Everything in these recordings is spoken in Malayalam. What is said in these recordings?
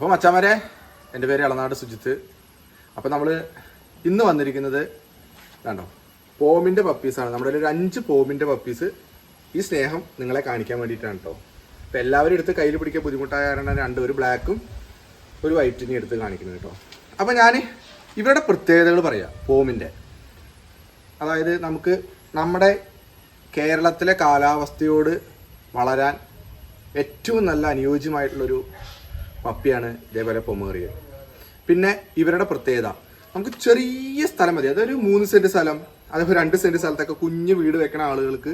അപ്പോൾ മച്ചാമരെ എന്റെ പേര് ഇളനാട് സുജിത്ത്. അപ്പോൾ നമ്മൾ ഇന്ന് വന്നിരിക്കുന്നത് കണ്ടോ പോമിന്റെ പപ്പീസാണ് നമ്മുടെ ഒരു അഞ്ച് പോമിന്റെ പപ്പീസ് ഈ സ്നേഹം നിങ്ങളെ കാണിക്കാൻ വേണ്ടിയിട്ടാണ് കേട്ടോ അപ്പോൾ എല്ലാവരും എടുത്ത് കയ്യിൽ പിടിക്കാൻ ബുദ്ധിമുട്ടായ കാരണം രണ്ട് ഒരു ബ്ലാക്കും ഒരു വൈറ്റിനെയും എടുത്ത് കാണിക്കുന്നത് കേട്ടോ അപ്പോൾ ഞാൻ ഇവരുടെ പ്രത്യേകതകൾ പറയാം പോമിന്റെ അതായത് നമുക്ക് നമ്മുടെ കേരളത്തിലെ കാലാവസ്ഥയോട് വളരാൻ ഏറ്റവും നല്ല അനുയോജ്യമായിട്ടുള്ളൊരു പപ്പിയാണ് ഇതേപോലെ പൊമേറിയൻ പിന്നെ ഇവരുടെ പ്രത്യേകത നമുക്ക് ചെറിയ സ്ഥലം മതി. അതൊരു മൂന്ന് സെന്റ് സ്ഥലം അതേപോലെ രണ്ട് സെന്റ് സ്ഥലത്തൊക്കെ കുഞ്ഞു വീട് വെക്കണ ആളുകൾക്ക്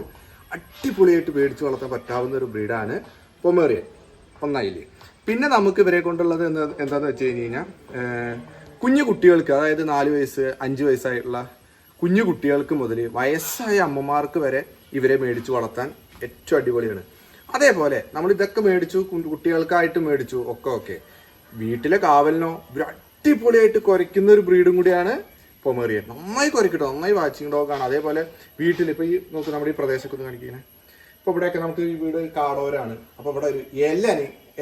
അടിപൊളിയായിട്ട് മേടിച്ച് വളർത്താൻ പറ്റാവുന്ന ഒരു ബ്രീഡാണ് പൊമേറിയൻ ഒന്നായില്ലേ. പിന്നെ നമുക്ക് ഇവരെ കൊണ്ടുള്ളത് എന്താ എന്താന്ന് വെച്ച് കഴിഞ്ഞ് കഴിഞ്ഞാൽ കുഞ്ഞു കുട്ടികൾക്ക് അതായത് നാല് വയസ്സ് അഞ്ച് വയസ്സായിട്ടുള്ള കുഞ്ഞു കുട്ടികൾക്ക് മുതൽ വയസ്സായ അമ്മമാർക്ക് വരെ ഇവരെ മേടിച്ച് വളർത്താൻ ഏറ്റവും അടിപൊളിയാണ്. അതേപോലെ നമ്മൾ ഇതൊക്കെ മേടിച്ചു കുട്ടികൾക്കായിട്ട് മേടിച്ചു ഒക്കെ ഒക്കെ വീട്ടിലെ കാവലിനോ അടിപൊളിയായിട്ട് കുരയ്ക്കുന്ന ഒരു ബ്രീഡും കൂടിയാണ് പൊമേറിയൻ നന്നായി കുറയ്ക്കട്ടോ നന്നായി വാച്ചിങ് ഡോഗാണ് അതേപോലെ വീട്ടിൽ ഇപ്പൊ ഈ നോക്ക് നമ്മുടെ ഈ പ്രദേശമൊക്കെ കാണിക്കുന്നത് ഇപ്പൊ ഇവിടെയൊക്കെ നമുക്ക് ഈ വീട് കാടോരാണ്. അപ്പൊ ഇവിടെ ഒരു എല്ല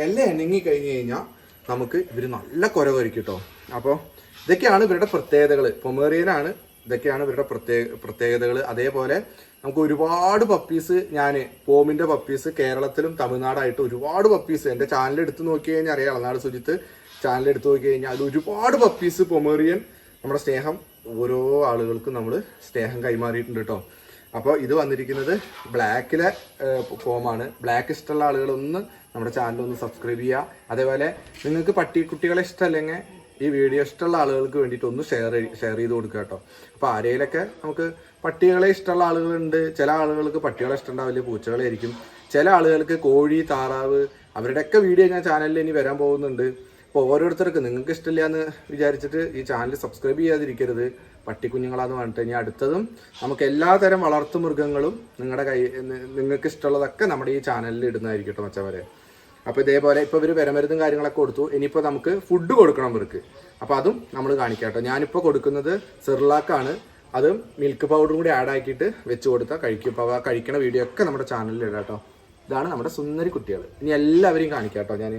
ഇല കഴിഞ്ഞു കഴിഞ്ഞ് കഴിഞ്ഞാൽ നമുക്ക് ഇവർ നല്ല കുര കുറയ്ക്കട്ടോ അപ്പോൾ ഇതൊക്കെയാണ് ഇവരുടെ പ്രത്യേകതകൾ പൊമേറിയനാണ് ഇതൊക്കെയാണ് ഇവരുടെ പ്രത്യേക പ്രത്യേകതകൾ അതേപോലെ നമുക്ക് ഒരുപാട് പപ്പീസ് ഞാൻ പോമിന്റെ പപ്പീസ് കേരളത്തിലും തമിഴ്നാടായിട്ട് ഒരുപാട് പപ്പീസ് എന്റെ ചാനൽ എടുത്ത് നോക്കി കഴിഞ്ഞാൽ അറിയാം. അളനാട് സുജിത്ത് ചാനൽ എടുത്ത് നോക്കി കഴിഞ്ഞാൽ അതിൽ ഒരുപാട് പപ്പീസ് പൊമേറിയൻ നമ്മുടെ സ്നേഹം ഓരോ ആളുകൾക്കും നമ്മൾ സ്നേഹം കൈമാറിയിട്ടുണ്ട് കേട്ടോ അപ്പോൾ ഇത് വന്നിരിക്കുന്നത് ബ്ലാക്കിലെ ഫോമാണ്. ബ്ലാക്ക് ഇഷ്ടമുള്ള ആളുകളൊന്ന് നമ്മുടെ ചാനൽ ഒന്ന് സബ്സ്ക്രൈബ് ചെയ്യുക അതേപോലെ നിങ്ങൾക്ക് പട്ടിക്കുട്ടികളെ ഇഷ്ടമല്ലെങ്കിൽ ഈ വീഡിയോ ഇഷ്ടമുള്ള ആളുകൾക്ക് വേണ്ടിയിട്ട് ഒന്ന് ഷെയർ ഷെയർ ചെയ്ത് കൊടുക്കുക കേട്ടോ അപ്പോൾ ആരെയിലൊക്കെ നമുക്ക് പട്ടികളെ ഇഷ്ടമുള്ള ആളുകളുണ്ട്. ചില ആളുകൾക്ക് പട്ടികളെ ഇഷ്ടമുണ്ടാവില്ല പൂച്ചകളായിരിക്കും. ചില ആളുകൾക്ക് കോഴി താറാവ് അവരുടെയൊക്കെ വീഡിയോ ഞാൻ ചാനലിൽ ഇനി വരാൻ പോകുന്നുണ്ട്. അപ്പോൾ ഓരോരുത്തർക്ക് നിങ്ങൾക്ക് ഇഷ്ടമില്ല എന്ന് വിചാരിച്ചിട്ട് ഈ ചാനൽ സബ്സ്ക്രൈബ് ചെയ്യാതിരിക്കരുത്. പട്ടിക്കുഞ്ഞുങ്ങളാന്ന് പറഞ്ഞിട്ട് ഇനി അടുത്തതും നമുക്ക് എല്ലാതരം വളർത്തു മൃഗങ്ങളും നിങ്ങളുടെ കൈ നിങ്ങൾക്ക് ഇഷ്ടമുള്ളതൊക്കെ നമ്മുടെ ഈ ചാനലിൽ ഇടുന്നതായിരിക്കും കേട്ടോ മച്ചവരെ അപ്പോൾ ഇതേപോലെ ഇപ്പോൾ ഇവർ വിരമരുന്നും കാര്യങ്ങളൊക്കെ കൊടുത്തു. ഇനിയിപ്പോൾ നമുക്ക് ഫുഡ് കൊടുക്കണം ഇവർക്ക്. അപ്പോൾ അതും നമ്മൾ കാണിക്കാം കേട്ടോ ഞാനിപ്പോൾ കൊടുക്കുന്നത് സെർലാക്കാണ് അതും മിൽക്ക് പൗഡറും കൂടി ആഡ് ആക്കിയിട്ട് വെച്ച് കൊടുത്താൽ കഴിക്കും അപ്പോൾ കഴിക്കണ വീഡിയോ ഒക്കെ നമ്മുടെ ചാനലിൽ ഇടാം കേട്ടോ ഇതാണ് നമ്മുടെ സുന്ദരി കുട്ടികൾ ഇനി എല്ലാവരെയും കാണിക്കാം കേട്ടോ ഞാൻ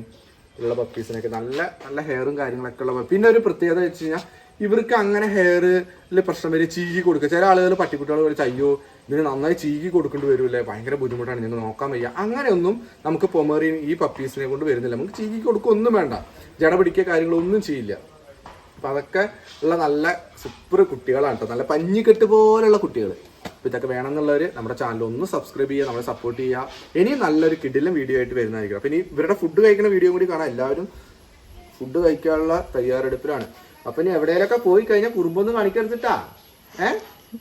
ഉള്ള പപ്പീസിനൊക്കെ നല്ല നല്ല ഹെയറും കാര്യങ്ങളൊക്കെ ഉള്ള. പിന്നെ ഒരു പ്രത്യേകത വെച്ച് കഴിഞ്ഞാൽ ഇവർക്ക് അങ്ങനെ ഹെയറിൽ പ്രശ്നം വരും ചീകി കൊടുക്കുക. ചില ആളുകൾ പട്ടിക്കുട്ടികൾ വിളിച്ച് അയ്യോ ഇതിന് നന്നായി ചീകി കൊടുക്കേണ്ടി വരുമല്ലേ ഭയങ്കര ബുദ്ധിമുട്ടാണ് നിങ്ങൾ നോക്കാൻ വയ്യ. അങ്ങനെയൊന്നും നമുക്ക് പൊമേറിയും ഈ പപ്പീസിനെ കൊണ്ട് വരുന്നില്ല. നമുക്ക് ചീകി കൊടുക്കുക ഒന്നും വേണ്ട. ജട പിടിക്കുക കാര്യങ്ങളൊന്നും ചെയ്യില്ല. അപ്പൊ അതൊക്കെ ഉള്ള നല്ല സൂപ്പർ കുട്ടികളാണ് കേട്ടോ നല്ല പഞ്ഞിക്കെട്ട് പോലുള്ള കുട്ടികൾ അപ്പൊ ഇതൊക്കെ വേണമെന്നുള്ളവർ നമ്മുടെ ചാനൽ ഒന്ന് സബ്സ്ക്രൈബ് ചെയ്യുക നമ്മളെ സപ്പോർട്ട് ചെയ്യുക. ഇനിയും നല്ലൊരു കിഡിലും വീഡിയോ ആയിട്ട് വരുന്നതായിരിക്കും. അപ്പോൾ ഇനി ഇവരുടെ ഫുഡ് കഴിക്കുന്ന വീഡിയോ കൂടി കാണാം. എല്ലാവരും ഫുഡ് കഴിക്കാനുള്ള തയ്യാറെടുപ്പിലാണ്. അപ്പൊ ഇനി എവിടെയെങ്കിലൊക്കെ പോയി കഴിഞ്ഞാൽ കുറുമ്പൊന്നും കാണിക്കരുതിട്ടാ? ഏ?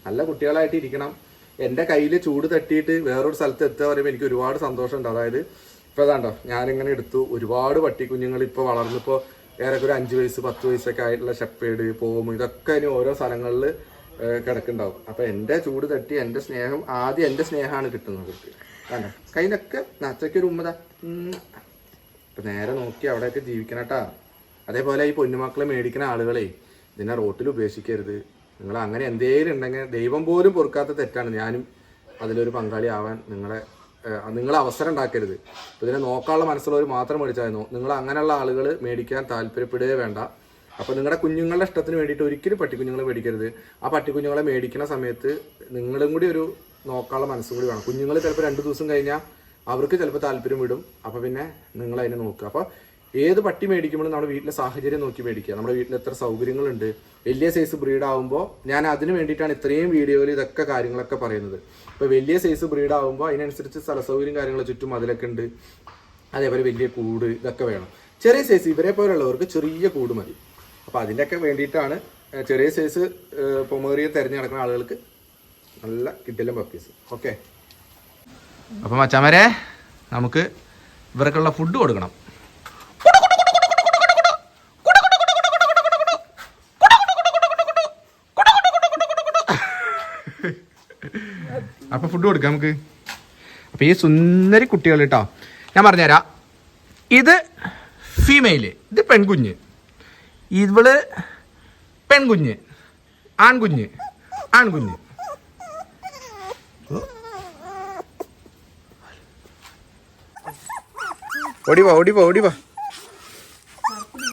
നല്ല കുട്ടികളായിട്ട് ഇരിക്കണം. എന്റെ കയ്യിൽ ചൂട് തട്ടിയിട്ട് വേറൊരു സ്ഥലത്ത് എത്തുക പറയുമ്പോൾ എനിക്ക് ഒരുപാട് സന്തോഷമുണ്ട്. അതായത് ഇപ്പൊ അതാണ്ടോ ഞാനിങ്ങനെ എടുത്തു. ഒരുപാട് പട്ടിക്കുഞ്ഞുങ്ങൾ ഇപ്പോൾ വളർന്നിപ്പോ ഏറെക്കൊരു അഞ്ച് വയസ്സ് പത്ത് വയസ്സൊക്കെ ആയിട്ടുള്ള ഷെപ്പേഡ് പോവും ഇതൊക്കെ ഇനി ഓരോ സ്ഥലങ്ങളിൽ കിടക്കുന്നുണ്ടാവും. അപ്പൊ എന്റെ ചൂട് തട്ടി എന്റെ സ്നേഹം ആദ്യം എന്റെ സ്നേഹമാണ് കിട്ടുന്നത് കണ്ടോ കയ്യിലൊക്കെ നച്ചയ്ക്ക് ഒരു ഉമ്മതാ. ഇപ്പൊ നേരെ നോക്കി അവിടെയൊക്കെ ജീവിക്കണട്ടാ അതേപോലെ ഈ പൊന്നുമക്കളെ മേടിക്കുന്ന ആളുകളെ ഇതിനെ റോട്ടിൽ ഉപേക്ഷിക്കരുത്. നിങ്ങൾ അങ്ങനെ എന്തേലും ഉണ്ടെങ്കിൽ ദൈവം പോലും പൊറുക്കാത്ത തെറ്റാണ്. ഞാനും അതിലൊരു പങ്കാളി ആവാൻ നിങ്ങളെ നിങ്ങൾ അവസരം ഉണ്ടാക്കരുത്. ഇപ്പൊ ഇതിനെ നോക്കാനുള്ള മനസ്സുള്ളവർ മാത്രം മേടിച്ചായിരുന്നു നിങ്ങൾ അങ്ങനെയുള്ള ആളുകൾ മേടിക്കാൻ താല്പര്യപ്പെടുകയേ വേണ്ട. അപ്പൊ നിങ്ങളുടെ കുഞ്ഞുങ്ങളുടെ ഇഷ്ടത്തിന് വേണ്ടിയിട്ട് ഒരിക്കലും പട്ടിക്കുഞ്ഞുങ്ങളെ മേടിക്കരുത്. ആ പട്ടിക്കുഞ്ഞുങ്ങളെ മേടിക്കുന്ന സമയത്ത് നിങ്ങളും കൂടി ഒരു നോക്കാനുള്ള മനസ്സും കൂടി വേണം. കുഞ്ഞുങ്ങൾ ചിലപ്പോൾ രണ്ട് ദിവസം കഴിഞ്ഞാൽ അവർക്ക് ചിലപ്പോൾ താല്പര്യം വിടും. അപ്പൊ പിന്നെ നിങ്ങൾ അതിനെ നോക്കുക. അപ്പൊ ഏത് പട്ടി മേടിക്കുമ്പോഴും നമ്മുടെ വീട്ടിലെ സാഹചര്യം നോക്കി മേടിക്കുക. നമ്മുടെ വീട്ടിൽ എത്ര സൗകര്യങ്ങളുണ്ട്. വലിയ സൈസ് ബ്രീഡ് ആകുമ്പോൾ ഞാൻ അതിന് വേണ്ടിയിട്ടാണ് ഇത്രയും വീഡിയോയിൽ ഇതൊക്കെ കാര്യങ്ങളൊക്കെ പറയുന്നത്. ഇപ്പൊ വലിയ സൈസ് ബ്രീഡ് ആകുമ്പോൾ അതിനനുസരിച്ച് സ്ഥല സൗകര്യം കാര്യങ്ങൾ ചുറ്റും അതിലൊക്കെ ഉണ്ട്. അതേപോലെ വലിയ കൂട് ഇതൊക്കെ വേണം. ചെറിയ സൈസ് ഇവരെ പോലുള്ളവർക്ക് ചെറിയ കൂട് മതി. അപ്പോൾ അതിന്റെയൊക്കെ വേണ്ടിയിട്ടാണ് ചെറിയ സൈസ് പൊമേറിയ തിരഞ്ഞെടുക്കുന്ന ആളുകൾക്ക് നല്ല കിട്ടിലും പപ്പീസ് ഓക്കെ അപ്പം മച്ചാമരെ നമുക്ക് ഇവർക്കുള്ള ഫുഡ് കൊടുക്കണം. അപ്പൊ ഫുഡ് കൊടുക്കാം നമുക്ക്. അപ്പൊ ഈ സുന്ദരി കുട്ടികൾ കേട്ടോ ഞാൻ പറഞ്ഞുതരാം. ഇത് ഫീമെയിൽ ഇത് പെൺകുഞ്ഞ്. ഇവൾ പെൺകുഞ്ഞ് ആൺകുഞ്ഞ് ആൺകുഞ്ഞ്. ഓടിവാ ഓടിവാ ഓടിവാ.